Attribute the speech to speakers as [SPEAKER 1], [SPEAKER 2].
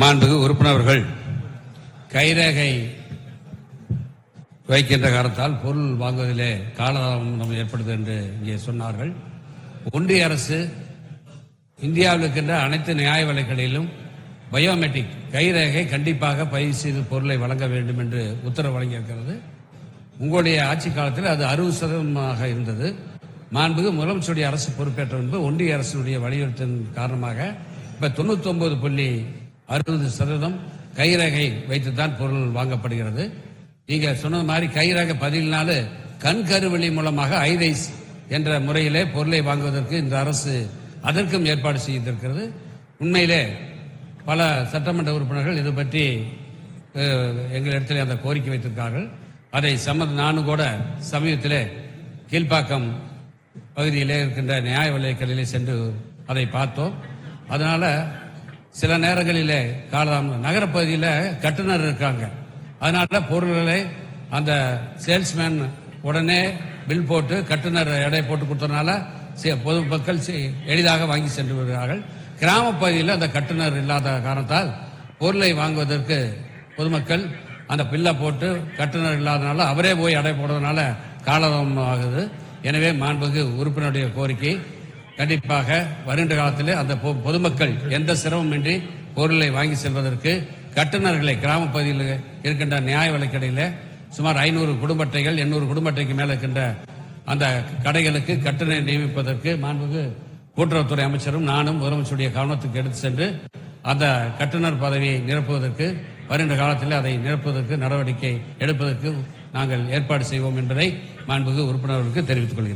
[SPEAKER 1] மாண்புகு உறுப்பினர்கள் கைரேகை வைக்கின்ற காரணத்தால் பொருள் வாங்குவதிலே காலதாமதம் ஏற்படுது என்று இங்கே சொன்னார்கள். ஒன்றிய அரசு இந்தியாவில் இருக்கின்ற அனைத்து நியாய விலைகளிலும் பயோமெட்ரிக் கைரேகை கண்டிப்பாக பதிவு செய்து பொருளை வழங்க வேண்டும் என்று உத்தரவு வழங்கியிருக்கிறது. உங்களுடைய ஆட்சி காலத்தில் அது அறுபது சதவீதமாக இருந்தது. மாண்புகு முதலமைச்சருடைய அரசு பொறுப்பேற்ற முன்பு ஒன்றிய அரசினுடைய வலியுறுத்தின் காரணமாக இப்ப தொண்ணூத்தி ஒன்பது புள்ளி அறுபது சதவீதம் கைரகை வைத்துத்தான் பொருள் வாங்கப்படுகிறது. நீங்க சொன்னது மாதிரி கைரக பதினால கண் கருவெளி மூலமாக ஐரைஸ் என்ற முறையிலே பொருளை வாங்குவதற்கு இந்த அரசு அதற்கும் ஏற்பாடு செய்திருக்கிறது. உண்மையிலே பல சட்டமன்ற உறுப்பினர்கள் இது பற்றி எங்களிடத்தில் அந்த கோரிக்கை வைத்திருக்கார்கள். அதை சம்மந்த நானும் கூட சமீபத்திலே கீழ்ப்பாக்கம் பகுதியிலே இருக்கின்ற நியாய விலைகளிலே சென்று அதை பார்த்தோம். அதனால சில நேரங்களிலே காலதாமதம் நகரப்பகுதியில் கட்டுனர் இருக்காங்க. அதனால பொருள்களை அந்த சேல்ஸ்மேன் உடனே பில் போட்டு கட்டுனர் எடை போட்டு கொடுத்தனால பொதுமக்கள் எளிதாக வாங்கி சென்று வருகிறார்கள் கிராம பகுதியில் அந்த கட்டுனர் இல்லாத காரணத்தால் பொருளை வாங்குவதற்கு பொதுமக்கள் அந்த பில்லை போட்டு கட்டுனர் இல்லாதனால அவரே போய் அடை போடுறதுனால காலதாமதம் ஆகுது. எனவே மாண்புக்கு உறுப்பினருடைய கோரிக்கை கண்டிப்பாக வருகின்ற காலத்தில் அந்த பொ- பொதுமக்கள் எந்த சிரமமின்றி பொருளை வாங்கி செல்வதற்கு கட்டுநர்களை கிராம பகுதியில் இருக்கின்ற நியாய விலைக்கடையில் சுமார் ஐநூறு குடும்ப அட்டைகள் எண்ணூறு குடும்ப அட்டைக்கு மேல இருக்கின்ற அந்த கடைகளுக்கு கட்டுநரை நியமிப்பதற்கு மாண்புக்கு கூட்டுறவுத்துறை அமைச்சரும் நானும் முதலமைச்சருடைய கவனத்துக்கு எடுத்து சென்று அந்த கட்டுநர் பதவியை நிரப்புவதற்கு வருகின்ற காலத்தில் அதை நிரப்புவதற்கு நடவடிக்கை எடுப்பதற்கு நாங்கள் ஏற்பாடு செய்வோம் என்பதை மாண்புக்கு உறுப்பினர்களுக்கு தெரிவித்துக் கொள்கிறேன்.